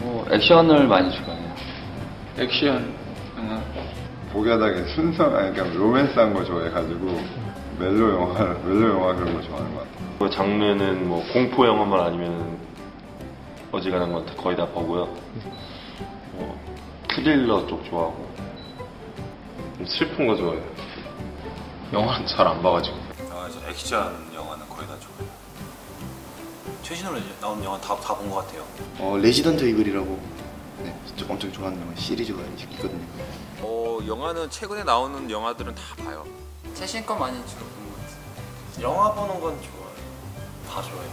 뭐 액션을 많이 좋아해요. 액션 영화 보기하다게 순수 아니 그러니까 로맨스한 거 좋아해가지고 멜로 영화 멜로 영화 그런 거 좋아하는 것 같아요. 그 장르는 뭐 공포 영화만 아니면 어지간한 건 거의 다 보고요. 뭐 스릴러 쪽 좋아하고 좀 슬픈 거 좋아해요. 영화는 잘 안 봐가지고. 아, 저 액션 영화는 거의 다 좋아해요. 최신으로 나온 영화 다다본 것 같아요. 어, 레지던트 이글이라고 네, 저 엄청 좋아하는 영화 시리즈가 있거든요. 어, 영화는 최근에 나오는 영화들은 다 봐요. 최신 거 많이 주로 보는 것 같아요. 영화 보는 건 좋아요. 다 좋아해요.